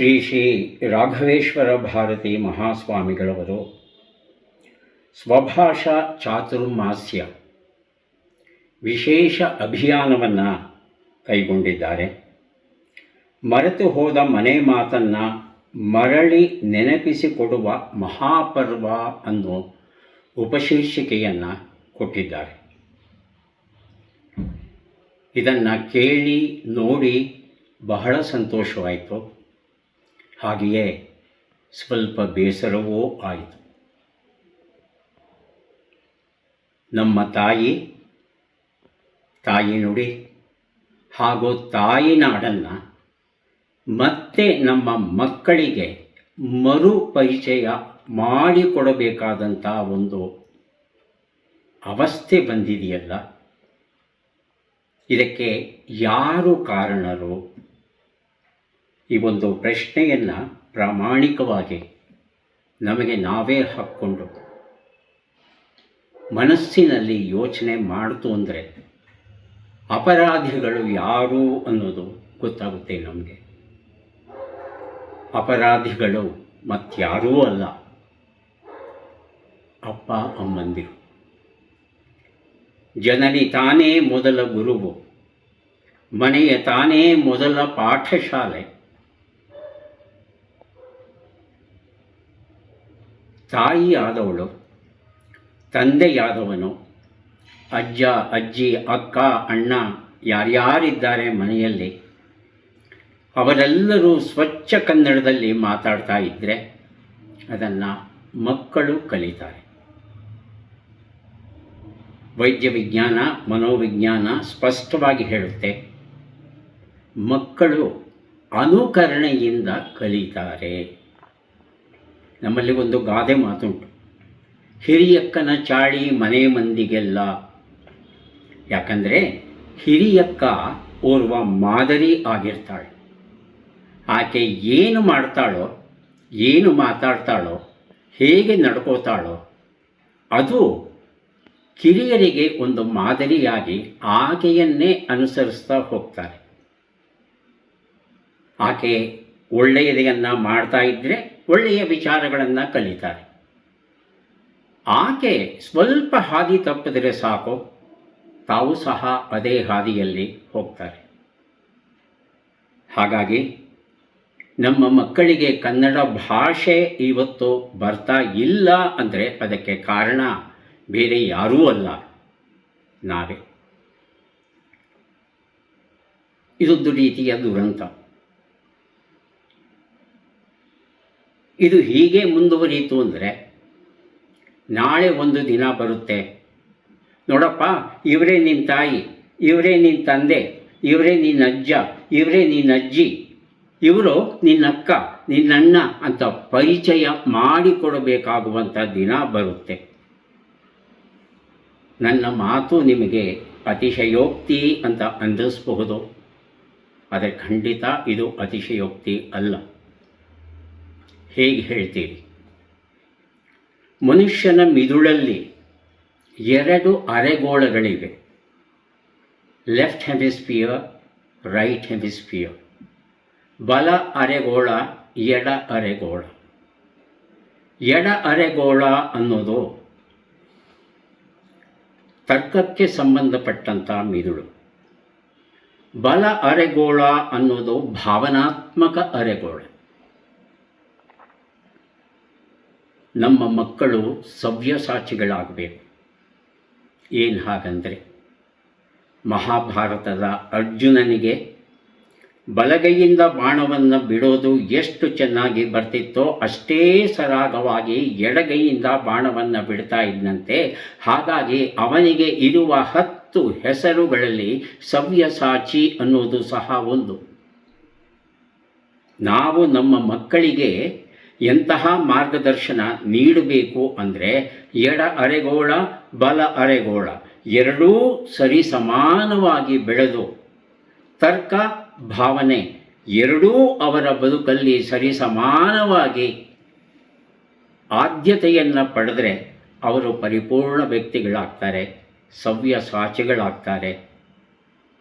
ಶ್ರೀ ಶ್ರೀ ರಾಘವೇಶ್ವರ ಭಾರತಿ ಮಹಾಸ್ವಾಮಿಗಳವರು. ಸ್ವಭಾಷಾ ಚಾತುರ್ಮಾಸ್ಯ ವಿಶೇಷ ಅಭಿಯಾನವನ್ನು ಕೈಗೊಂಡಿದ್ದಾರೆ. ಮರೆತು ಹೋದ ಮನೆ ಮಾತನ್ನು ಮರಳಿ ನೆನಪಿಸಿಕೊಡುವ ಮಹಾಪರ್ವ ಅನ್ನೋ ಉಪಶೀರ್ಷಿಕೆಯನ್ನು ಕೊಟ್ಟಿದ್ದಾರೆ. ಇದನ್ನು ಕೇಳಿ ನೋಡಿ ಬಹಳ ಸಂತೋಷವಾಯಿತು. ಹಾಗೆಯೇ ಸ್ವಲ್ಪ ಬೇಸರವೂ ಆಯಿತು. ನಮ್ಮ ತಾಯಿ ತಾಯಿ ನುಡಿ, ಹಾಗೂ ತಾಯಿ ನಾಡನ್ನು ಮತ್ತೆ ನಮ್ಮ ಮಕ್ಕಳಿಗೆ ಮರು ಪರಿಚಯ ಮಾಡಿಕೊಡಬೇಕಾದಂಥ ಒಂದು ಅವಸ್ಥೆ ಬಂದಿದೆಯಲ್ಲ, ಇದಕ್ಕೆ ಯಾರು ಕಾರಣರು? ಈ ಒಂದು ಪ್ರಶ್ನೆಯನ್ನು ಪ್ರಾಮಾಣಿಕವಾಗಿ ನಮಗೆ ನಾವೇ ಹಾಕ್ಕೊಂಡು ಮನಸ್ಸಿನಲ್ಲಿ ಯೋಚನೆ ಮಾಡಿತು ಅಂದರೆ ಅಪರಾಧಿಗಳು ಯಾರು ಅನ್ನೋದು ಗೊತ್ತಾಗುತ್ತೆ ನಮಗೆ. ಅಪರಾಧಿಗಳು ಮತ್ತಾರೂ ಅಲ್ಲ, ಅಪ್ಪ, ಅಮ್ಮಂದಿರು. ಜನನಿ ತಾನೇ ಮೊದಲ ಗುರುವು, ಮನೆಯ ತಾನೇ ಮೊದಲ ಪಾಠಶಾಲೆ. ತಾಯಿಯಾದವಳು, ತಂದೆಯಾದವನು, ಅಜ್ಜ, ಅಜ್ಜಿ, ಅಕ್ಕ, ಅಣ್ಣ, ಯಾರ್ಯಾರಿದ್ದಾರೆ ಮನೆಯಲ್ಲಿ, ಅವರೆಲ್ಲರೂ ಸ್ವಚ್ಛ ಕನ್ನಡದಲ್ಲಿ ಮಾತಾಡ್ತಾ ಇದ್ದರೆ ಅದನ್ನು ಮಕ್ಕಳು ಕಲಿತಾರೆ. ವೈದ್ಯ ವಿಜ್ಞಾನ ಮನೋವಿಜ್ಞಾನ ಸ್ಪಷ್ಟವಾಗಿ ಹೇಳುತ್ತೆ. ಮಕ್ಕಳು ಅನುಕರಣೆಯಿಂದ ಕಲಿತಾರೆ. ನಮ್ಮಲ್ಲಿ ಒಂದು ಗಾದೆ ಮಾತುಂಟು. ಹಿರಿಯಕ್ಕನ ಚಾಳಿ ಮನೆ ಮಂದಿಗೆಲ್ಲ. ಯಾಕಂದರೆ ಹಿರಿಯಕ್ಕ ಓರ್ವ ಮಾದರಿ ಆಗಿರ್ತಾಳೆ. ಆಕೆ ಏನು ಮಾಡ್ತಾಳೋ, ಏನು ಮಾತಾಡ್ತಾಳೋ, ಹೇಗೆ ನಡ್ಕೋತಾಳೋ, ಅದು ಕಿರಿಯರಿಗೆ ಒಂದು ಮಾದರಿಯಾಗಿ ಆಕೆಯನ್ನೇ ಅನುಸರಿಸ್ತಾ ಹೋಗ್ತಾರೆ. ಆಕೆ ಒಳ್ಳೆಯದೆಯನ್ನು ಮಾಡ್ತಾ ಇದ್ದರೆ ಒಳ್ಳೆಯ ವಿಚಾರಗಳನ್ನು ಕಲಿತಾರೆ. ಆಕೆ ಸ್ವಲ್ಪ ಹಾದಿ ತಪ್ಪಿದರೆ ಸಾಕು, ತಾವು ಸಹ ಅದೇ ಹಾದಿಯಲ್ಲಿ ಹೋಗ್ತಾರೆ. ಹಾಗಾಗಿ ನಮ್ಮ ಮಕ್ಕಳಿಗೆ ಕನ್ನಡ ಭಾಷೆ ಇವತ್ತು ಬರ್ತಾ ಇಲ್ಲ ಅಂದರೆ ಅದಕ್ಕೆ ಕಾರಣ ಬೇರೆ ಯಾರೂ ಅಲ್ಲ ನಾವೇ. ಇದೊಂದು ರೀತಿಯ ದುರಂತ. ಇದು ಹೀಗೆ ಮುಂದುವರಿಯಿತು ಅಂದರೆ ನಾಳೆ ಒಂದು ದಿನ ಬರುತ್ತೆ. ನೋಡಪ್ಪ, ಇವರೇ ನಿನ್ನ ತಾಯಿ, ಇವರೇ ನಿನ್ನ ತಂದೆ, ಇವರೇ ನಿನ್ನ ಅಜ್ಜ, ಇವರೇ ನಿನ್ನ ಅಜ್ಜಿ, ಇವರು ನಿನ್ನಕ್ಕ ನಿನ್ನಣ್ಣ ಅಂತ ಪರಿಚಯ ಮಾಡಿಕೊಡಬೇಕಾಗುವಂಥ ದಿನ ಬರುತ್ತೆ. ನನ್ನ ಮಾತು ನಿಮಗೆ ಅತಿಶಯೋಕ್ತಿ ಅಂತ ಅಂದಿಸಬಹುದು. ಆದರೆ ಖಂಡಿತ ಇದು ಅತಿಶಯೋಕ್ತಿ ಅಲ್ಲ. ಹೇಗೆ ಹೇಳ್ತೀರಿ? ಮನುಷ್ಯನ ಮಿದುಳಲ್ಲಿ ಎರಡು ಅರೆಗೋಳಗಳಿವೆ. Left hemisphere, right hemisphere. ಬಲ ಅರೆಗೋಳ, ಎಡ ಅರೆಗೋಳ. ಎಡ ಅರೆಗೋಳ ಅನ್ನೋದು ತರ್ಕಕ್ಕೆ ಸಂಬಂಧಪಟ್ಟಂಥ ಮಿದುಳು. ಬಲ ಅರೆಗೋಳ ಅನ್ನೋದು ಭಾವನಾತ್ಮಕ ಅರೆಗೋಳ. ನಮ್ಮ ಮಕ್ಕಳು ಸವ್ಯಸಾಚಿಗಳಾಗಬೇಕು. ಏನು ಹಾಗಂದರೆ ಮಹಾಭಾರತದ ಅರ್ಜುನನಿಗೆ ಬಲಗೈಯಿಂದ ಬಾಣವನ್ನು ಬಿಡೋದು ಎಷ್ಟು ಚೆನ್ನಾಗಿ ಬರ್ತಿತ್ತೋ ಅಷ್ಟೇ ಸರಾಗವಾಗಿ ಎಡಗೈಯಿಂದ ಬಾಣವನ್ನು ಬಿಡ್ತಾ ಇದ್ದಂತೆ ಹಾಗಾಗಿ ಅವನಿಗೆ ಇರುವ ಹತ್ತು ಹೆಸರುಗಳಲ್ಲಿ ಸವ್ಯಸಾಚಿ ಅನ್ನೋದು ಸಹ ಒಂದು. ನಾವು ನಮ್ಮ ಮಕ್ಕಳಿಗೆ ಎಂತಹ ಮಾರ್ಗದರ್ಶನ ನೀಡಬೇಕು ಅಂದರೆ ಎಡ ಅರೆಗೋಳ, ಬಲ ಅರೆಗೋಳ ಎರಡೂ ಸರಿ ಸಮಾನವಾಗಿ ಬೆಳೆದು ತರ್ಕ, ಭಾವನೆ ಎರಡೂ ಅವರ ಬದುಕಲ್ಲಿ ಸರಿ ಸಮಾನವಾಗಿ ಆದ್ಯತೆಯನ್ನು ಪಡೆದರೆ ಅವರು ಪರಿಪೂರ್ಣ ವ್ಯಕ್ತಿಗಳಾಗ್ತಾರೆ, ಸವ್ಯ ಸಾಚಿಗಳಾಗ್ತಾರೆ.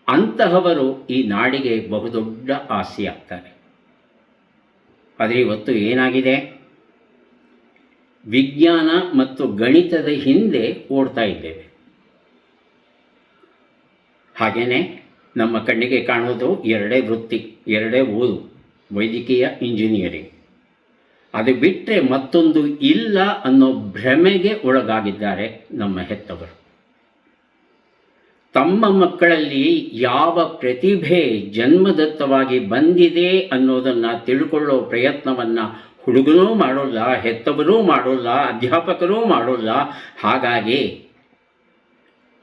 ಅಂತಹವರು ಈ ನಾಡಿಗೆ ಬಹುದೊಡ್ಡ ಆಸೆಯಾಗ್ತಾರೆ ಆದರೆ ಇವತ್ತು ಏನಾಗಿದೆ? ವಿಜ್ಞಾನ ಮತ್ತು ಗಣಿತದ ಹಿಂದೆ ಓಡ್ತಾ ಇದ್ದೇವೆ. ಹಾಗೆಯೇ ನಮ್ಮ ಕಣ್ಣಿಗೆ ಕಾಣೋದು ಎರಡೇ ವೃತ್ತಿ, ಎರಡೇ ಓದು, ವೈದ್ಯಕೀಯ ಇಂಜಿನಿಯರಿಂಗ್. ಅದು ಬಿಟ್ಟರೆ ಮತ್ತೊಂದು ಇಲ್ಲ ಅನ್ನೋ ಭ್ರಮೆಗೆ ಒಳಗಾಗಿದ್ದಾರೆ ನಮ್ಮ ಹೆತ್ತವರು. ತಮ್ಮ ಮಕ್ಕಳಲ್ಲಿ ಯಾವ ಪ್ರತಿಭೆ ಜನ್ಮದತ್ತವಾಗಿ ಬಂದಿದೆ ಅನ್ನೋದನ್ನು ತಿಳ್ಕೊಳ್ಳೋ ಪ್ರಯತ್ನವನ್ನು ಹುಡುಗನೂ ಮಾಡೋಲ್ಲ, ಹೆತ್ತವರೂ ಮಾಡೋಲ್ಲ, ಅಧ್ಯಾಪಕರೂ ಮಾಡೋಲ್ಲ. ಹಾಗಾಗಿ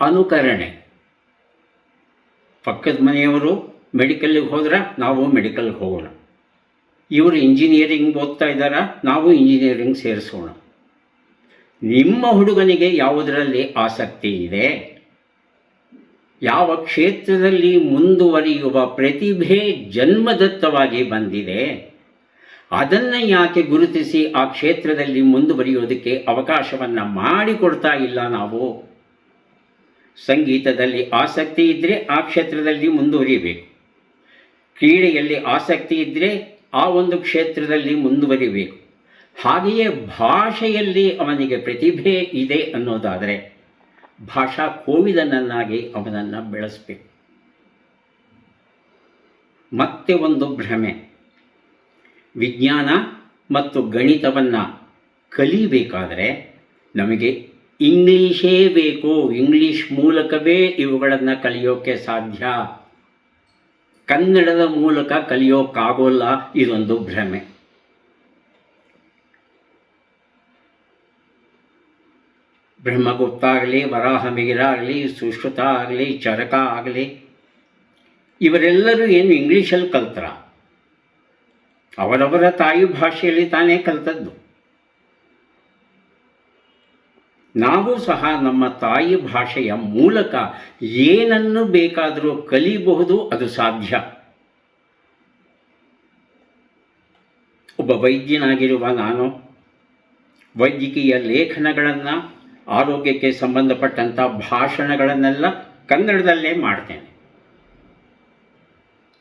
ಅನುಕರಣೆ. ಪಕ್ಕದ ಮನೆಯವರು ಮೆಡಿಕಲ್ಲಿಗೆ ಹೋದ್ರೆ ನಾವು ಮೆಡಿಕಲ್ಗೆ ಹೋಗೋಣ. ಇವರು ಇಂಜಿನಿಯರಿಂಗ್ ಓದ್ತಾ ಇದ್ದಾರಾ? ನಾವು ಇಂಜಿನಿಯರಿಂಗ್ ಸೇರಿಸೋಣ. ನಿಮ್ಮ ಹುಡುಗನಿಗೆ ಯಾವುದರಲ್ಲಿ ಆಸಕ್ತಿ ಇದೆ? ಯಾವ ಕ್ಷೇತ್ರದಲ್ಲಿ ಮುಂದುವರಿಯುವ ಪ್ರತಿಭೆ ಜನ್ಮದತ್ತವಾಗಿ ಬಂದಿದೆ, ಅದನ್ನು ಯಾಕೆ ಗುರುತಿಸಿ ಆ ಕ್ಷೇತ್ರದಲ್ಲಿ ಮುಂದುವರಿಯೋದಕ್ಕೆ ಅವಕಾಶವನ್ನು ಮಾಡಿಕೊಡ್ತಾ ಇಲ್ಲ ನಾವು? ಸಂಗೀತದಲ್ಲಿ ಆಸಕ್ತಿ ಇದ್ದರೆ ಆ ಕ್ಷೇತ್ರದಲ್ಲಿ ಮುಂದುವರಿಬೇಕು. ಕ್ರೀಡೆಯಲ್ಲಿ ಆಸಕ್ತಿ ಇದ್ದರೆ ಆ ಒಂದು ಕ್ಷೇತ್ರದಲ್ಲಿ ಮುಂದುವರಿಬೇಕು. ಹಾಗೆಯೇ ಭಾಷೆಯಲ್ಲಿ ಅವನಿಗೆ ಪ್ರತಿಭೆ ಇದೆ ಅನ್ನೋದಾದರೆ ಭಾಷಾ ಕೋವಿದನನ್ನಾಗಿ ಅವನನ್ನು ಬೆಳೆಸಬೇಕು. ಮತ್ತೆ ಒಂದು ಭ್ರಮೆ. ವಿಜ್ಞಾನ ಮತ್ತು ಗಣಿತವನ್ನು ಕಲಿಬೇಕಾದರೆ ನಮಗೆ ಇಂಗ್ಲೀಷೇ ಬೇಕು. ಇಂಗ್ಲೀಷ್ ಮೂಲಕವೇ ಇವುಗಳನ್ನು ಕಲಿಯೋಕ್ಕೆ ಸಾಧ್ಯ. ಕನ್ನಡದ ಮೂಲಕ ಕಲಿಯೋಕ್ಕಾಗೋಲ್ಲ ಇದೊಂದು ಭ್ರಮೆ. ಬ್ರಹ್ಮಗುಪ್ತ ಆಗಲಿ ವರಾಹ ಮಿಗಿರ ಆಗಲಿ ಸುಶ್ರುತ ಆಗಲಿ ಚರಕ ಆಗಲಿ ಇವರೆಲ್ಲರೂ ಏನು ಇಂಗ್ಲೀಷಲ್ಲಿ ಕಲ್ತರ? ಅವರವರ ತಾಯಿ ಭಾಷೆಯಲ್ಲಿ ತಾನೇ ಕಲ್ತದ್ದು. ನಾವು ಸಹ ನಮ್ಮ ತಾಯಿ ಭಾಷೆಯ ಮೂಲಕ ಏನನ್ನು ಬೇಕಾದರೂ ಕಲಿಬಹುದು ಅದು ಸಾಧ್ಯ. ಒಬ್ಬ ವೈದ್ಯನಾಗಿರುವ ನಾನು, ವೈದ್ಯಕೀಯ ಲೇಖನಗಳನ್ನು ಆರೋಗ್ಯಕ್ಕೆ ಸಂಬಂಧಪಟ್ಟಂಥ ಭಾಷಣಗಳನ್ನೆಲ್ಲ ಕನ್ನಡದಲ್ಲೇ ಮಾಡ್ತೇನೆ.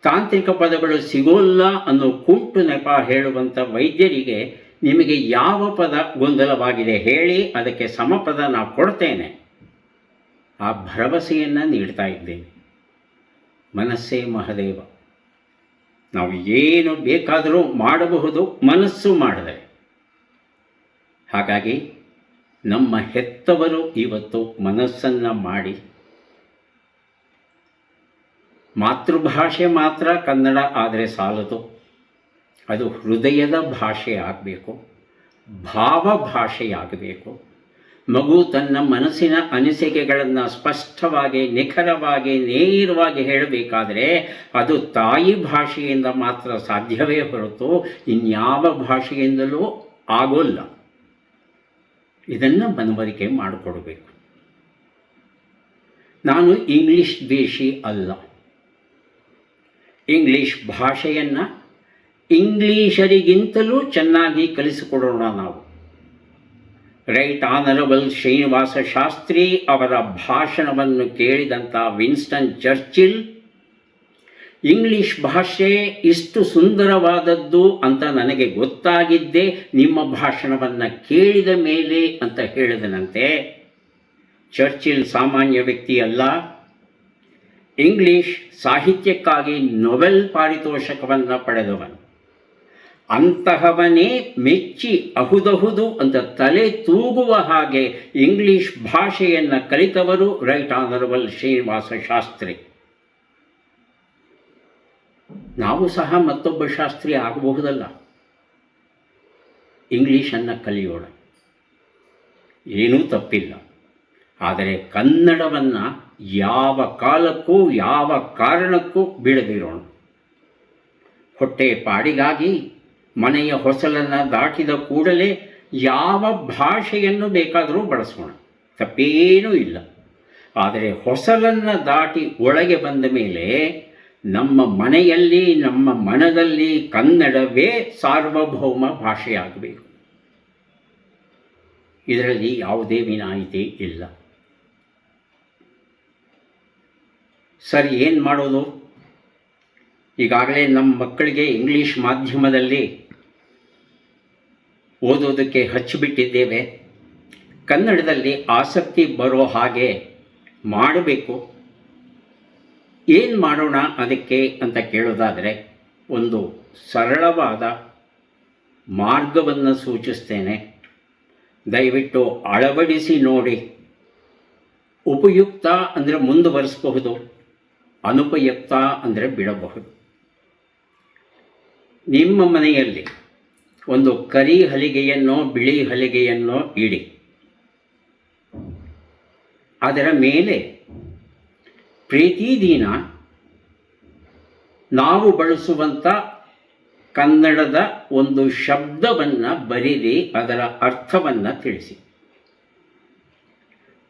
ತಾಂತ್ರಿಕ ಪದಗಳು ಸಿಗೋಲ್ಲ ಅನ್ನೋ ಕುಂಟು ನೆಪ ಹೇಳುವಂಥ ವೈದ್ಯರಿಗೆ ನಿಮಗೆ ಯಾವ ಪದ ಗೊಂದಲವಾಗಿದೆ ಹೇಳಿ ಅದಕ್ಕೆ ಸಮಪದ ನಾವು ಕೊಡ್ತೇನೆ. ಆ ಭರವಸೆಯನ್ನು ನೀಡ್ತಾ ಇದ್ದೇನೆ. ಮನಸ್ಸೇ ಮಹದೇವ. ನಾವು ಏನು ಬೇಕಾದರೂ ಮಾಡಬಹುದು, ಮನಸ್ಸು ಮಾಡಿದರೆ. ಹಾಗಾಗಿ ನಮ್ಮ ಹೆತ್ತವರು ಇವತ್ತು ಮನಸ್ಸನ್ನು ಮಾಡಿ. ಮಾತೃಭಾಷೆ ಮಾತ್ರ ಕನ್ನಡ ಆದರೆ ಸಾಲದು. ಅದು ಹೃದಯದ ಭಾಷೆ ಆಗಬೇಕು. ಭಾವ ಭಾಷೆಯಾಗಬೇಕು ಮಗು ತನ್ನ ಮನಸ್ಸಿನ ಅನಿಸಿಕೆಗಳನ್ನು ಸ್ಪಷ್ಟವಾಗಿ, ನಿಖರವಾಗಿ, ನೇರವಾಗಿ ಹೇಳಬೇಕಾದರೆ ಅದು ತಾಯಿ ಭಾಷೆಯಿಂದ ಮಾತ್ರ ಸಾಧ್ಯವೇ ಹೊರತು ಇನ್ಯಾವ ಭಾಷೆಯಿಂದಲೂ ಆಗೋಲ್ಲ. ಇದನ್ನು ಮನವರಿಕೆ ಮಾಡಿಕೊಡಬೇಕು. ನಾನು ಇಂಗ್ಲಿಷ್ ದ್ವೇಷಿ ಅಲ್ಲ. ಇಂಗ್ಲಿಷ್ ಭಾಷೆಯನ್ನು ಇಂಗ್ಲೀಷರಿಗಿಂತಲೂ ಚೆನ್ನಾಗಿ ಕಲಿಸಿಕೊಡೋಣ ನಾವು. ರೈಟ್ ಆನರಬಲ್ ಶ್ರೀನಿವಾಸ ಶಾಸ್ತ್ರಿ ಅವರ ಭಾಷಣವನ್ನು ಕೇಳಿದಂಥ ವಿನ್ಸ್ಟನ್ ಚರ್ಚಿಲ್ ಇಂಗ್ಲಿಷ್ ಭಾಷೆ ಇಷ್ಟು ಸುಂದರವಾದದ್ದು ಅಂತ ನನಗೆ ಗೊತ್ತಾಗಿದ್ದೇ ನಿಮ್ಮ ಭಾಷಣವನ್ನು ಕೇಳಿದ ಮೇಲೆ ಅಂತ ಹೇಳಿದನಂತೆ. ಚರ್ಚಿಲ್ ಸಾಮಾನ್ಯ ವ್ಯಕ್ತಿಯಲ್ಲ. ಇಂಗ್ಲಿಷ್ ಸಾಹಿತ್ಯಕ್ಕಾಗಿ ನೊಬೆಲ್ ಪಾರಿತೋಷಕವನ್ನು ಪಡೆದವನು. ಅಂತಹವನೇ ಮೆಚ್ಚಿ ಅಹುದಹುದು ಅಂತ ತಲೆ ತೂಗುವ ಹಾಗೆ ಇಂಗ್ಲಿಷ್ ಭಾಷೆಯನ್ನು ಕಲಿತವರು ರೈಟ್ ಆನರಬಲ್ ಶ್ರೀನಿವಾಸ ಶಾಸ್ತ್ರಿ. ನಾವು ಸಹ ಮತ್ತೊಬ್ಬ ಶಾಸ್ತ್ರಿ ಆಗಬಹುದಲ್ಲ? ಇಂಗ್ಲೀಷನ್ನು ಕಲಿಯೋಣ. ಏನೂ ತಪ್ಪಿಲ್ಲ. ಆದರೆ ಕನ್ನಡವನ್ನು ಯಾವ ಕಾಲಕ್ಕೂ, ಯಾವ ಕಾರಣಕ್ಕೂ ಬಿಡದಿರೋಣ. ಹೊಟ್ಟೆ ಪಾಡಿಗಾಗಿ ಮನೆಯ ಹೊಸಲನ್ನು ದಾಟಿದ ಕೂಡಲೇ ಯಾವ ಭಾಷೆಯನ್ನು ಬೇಕಾದರೂ ಬಳಸೋಣ. ತಪ್ಪೇನೂ ಇಲ್ಲ. ಆದರೆ ಹೊಸಲನ್ನು ದಾಟಿ ಒಳಗೆ ಬಂದ ಮೇಲೆ ನಮ್ಮ ಮನೆಯಲ್ಲಿ, ನಮ್ಮ ಮನದಲ್ಲಿ ಕನ್ನಡವೇ ಸಾರ್ವಭೌಮ ಭಾಷೆಯಾಗಬೇಕು. ಇದರಲ್ಲಿ ಯಾವುದೇ ವಿನಾಯಿತಿ ಇಲ್ಲ. ಸರ್, ಏನು ಮಾಡೋದು? ಈಗಾಗಲೇ ನಮ್ಮ ಮಕ್ಕಳಿಗೆ ಇಂಗ್ಲೀಷ್ ಮಾಧ್ಯಮದಲ್ಲಿ ಓದೋದಕ್ಕೆ ಹಚ್ಚಿಬಿಟ್ಟಿದ್ದೇವೆ. ಕನ್ನಡದಲ್ಲಿ ಆಸಕ್ತಿ ಬರೋ ಹಾಗೆ ಮಾಡಬೇಕು. ಏನು ಮಾಡೋಣ ಅದಕ್ಕೆ ಅಂತ ಕೇಳೋದಾದರೆ, ಒಂದು ಸರಳವಾದ ಮಾರ್ಗವನ್ನು ಸೂಚಿಸ್ತೇನೆ. ದಯವಿಟ್ಟು ಅಳವಡಿಸಿ ನೋಡಿ. ಉಪಯುಕ್ತ ಅಂದರೆ ಮುಂದುವರಿಸಬಹುದು, ಅನುಪಯುಕ್ತ ಅಂದರೆ ಬಿಡಬಹುದು. ನಿಮ್ಮ ಮನೆಯಲ್ಲಿ ಒಂದು ಕರಿ ಹಲಿಗೆಯನ್ನೋ ಬಿಳಿ ಹಲಿಗೆಯನ್ನೋ ಇಡಿ. ಅದರ ಮೇಲೆ ಪ್ರತಿದಿನ ನಾವು ಬಳಸುವಂಥ ಕನ್ನಡದ ಒಂದು ಶಬ್ದವನ್ನು ಬರೆದಿ ಅದರ ಅರ್ಥವನ್ನು ತಿಳಿಸಿ.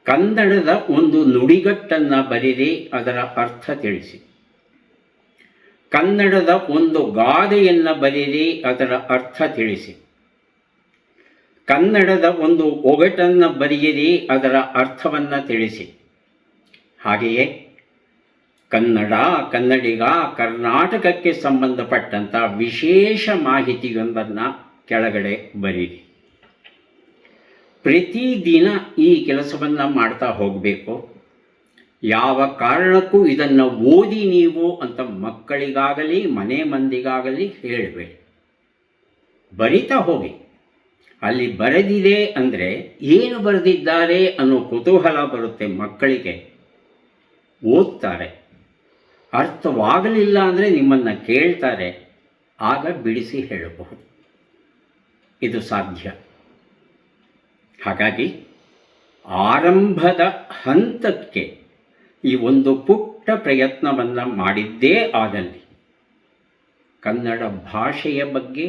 ಕನ್ನಡದ ಒಂದು ನುಡಿಗಟ್ಟನ್ನು ಬರೆದಿ ಅದರ ಅರ್ಥ ತಿಳಿಸಿ. ಕನ್ನಡದ ಒಂದು ಗಾದೆಯನ್ನು ಬರೆದಿ ಅದರ ಅರ್ಥ ತಿಳಿಸಿ. ಕನ್ನಡದ ಒಂದು ಒಗಟನ್ನು ಬರೆಯಿರಿ ಅದರ ಅರ್ಥವನ್ನು ತಿಳಿಸಿ. ಹಾಗೆಯೇ ಕನ್ನಡ, ಕನ್ನಡಿಗ, ಕರ್ನಾಟಕಕ್ಕೆ ಸಂಬಂಧಪಟ್ಟಂಥ ವಿಶೇಷ ಮಾಹಿತಿಯೊಂದನ್ನು ಕೆಳಗಡೆ ಬರೀರಿ. ಪ್ರತಿದಿನ ಈ ಕೆಲಸವನ್ನು ಮಾಡ್ತಾ ಹೋಗಬೇಕು. ಯಾವ ಕಾರಣಕ್ಕೂ ಇದನ್ನು ಓದಿ ನೀವು ಅಂತ ಮಕ್ಕಳಿಗಾಗಲಿ, ಮನೆ ಮಂದಿಗಾಗಲಿ ಹೇಳಬೇಡಿ. ಬರಿತಾ ಹೋಗಿ. ಅಲ್ಲಿ ಬರೆದಿದೆ ಅಂದರೆ ಏನು ಬರೆದಿದ್ದಾರೆ ಅನ್ನೋ ಕುತೂಹಲ ಬರುತ್ತೆ ಮಕ್ಕಳಿಗೆ. ಓದ್ತಾರೆ. ಅರ್ಥವಾಗಲಿಲ್ಲ ಅಂದರೆ ನಿಮ್ಮನ್ನು ಕೇಳ್ತಾರೆ, ಆಗ ಬಿಡಿಸಿ ಹೇಳಬಹುದು. ಇದು ಸಾಧ್ಯ. ಹಾಗಾಗಿ ಆರಂಭದ ಹಂತಕ್ಕೆ ಈ ಒಂದು ಪುಟ್ಟ ಪ್ರಯತ್ನವನ್ನು ಮಾಡಿದ್ದೇ ಆದಲ್ಲಿ ಕನ್ನಡ ಭಾಷೆಯ ಬಗ್ಗೆ,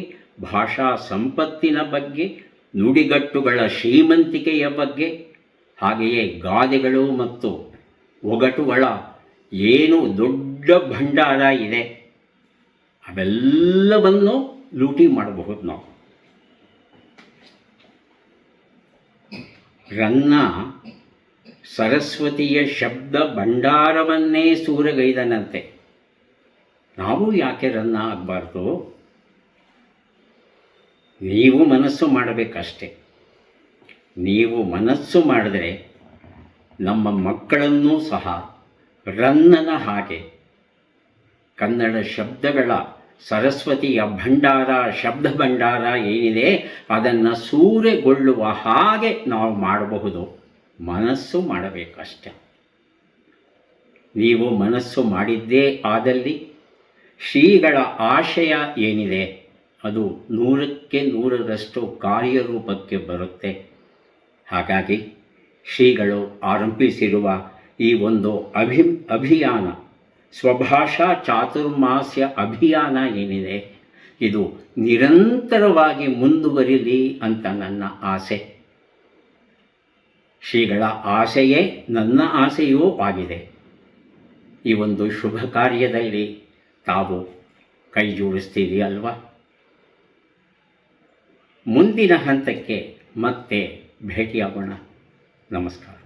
ಭಾಷಾ ಸಂಪತ್ತಿನ ಬಗ್ಗೆ, ನುಡಿಗಟ್ಟುಗಳ ಶ್ರೀಮಂತಿಕೆಯ ಬಗ್ಗೆ, ಹಾಗೆಯೇ ಗಾದೆಗಳು ಮತ್ತು ಒಗಟುಗಳ ಏನು ದೊಡ್ಡ ಭಂಡಾರ ಇದೆ. ಅವೆಲ್ಲವನ್ನು ಲೂಟಿ ಮಾಡಬಹುದು ನಾವು. ರನ್ನ ಸರಸ್ವತಿಯ ಶಬ್ದ ಭಂಡಾರವನ್ನೇ ಸೂರಗೈದನಂತೆ. ನಾವು ಯಾಕೆ ರನ್ನ ಆಗಬಾರ್ದು? ನೀವು ಮನಸ್ಸು ಮಾಡಬೇಕಷ್ಟೆ. ನೀವು ಮನಸ್ಸು ಮಾಡಿದ್ರೆ ನಮ್ಮ ಮಕ್ಕಳನ್ನೂ ಸಹ ರನ್ನನ ಹಾಗೆ ಕನ್ನಡ ಶಬ್ದಗಳ ಸರಸ್ವತಿಯ ಭಂಡಾರ, ಶಬ್ದ ಭಂಡಾರ ಏನಿದೆ, ಅದನ್ನು ಸೂರೆಗೊಳ್ಳುವ ಹಾಗೆ ನಾವು ಮಾಡಬಹುದು. ಮನಸ್ಸು ಮಾಡಬೇಕಷ್ಟೆ. ನೀವು ಮನಸ್ಸು ಮಾಡಿದ್ದೇ ಆದಲ್ಲಿ ಶ್ರೀಗಳ ಆಶಯ ಏನಿದೆ, ಅದು ನೂರಕ್ಕೆ ನೂರರಷ್ಟು ಕಾರ್ಯರೂಪಕ್ಕೆ ಬರುತ್ತೆ. ಹಾಗಾಗಿ ಶ್ರೀಗಳು ಆರಂಭಿಸಿರುವ ಈ ಒಂದು ಅಭಿ, ಅಭಿಯಾನ ಸ್ವಭಾಷಾ ಚಾತುರ್ಮಾಸ್ಯ ಅಭಿಯಾನ ಏನಿದೆ? ಇದು ನಿರಂತರವಾಗಿ ಮುಂದುವರಿಲಿ ಅಂತ ನನ್ನ ಆಸೆ. ಶ್ರೀಗಳ ಆಸೆಯೇ ನನ್ನ ಆಸೆಯೂ ಆಗಿದೆ. ಈ ಒಂದು ಶುಭ ಕಾರ್ಯದಲ್ಲಿ ತಾವು ಕೈ ಜೋಡಿಸ್ತೀರಿ ಅಲ್ವಾ? ಮುಂದಿನ ಹಂತಕ್ಕೆ ಮತ್ತೆ ಭೇಟಿಯಾಗೋಣ. ನಮಸ್ಕಾರ.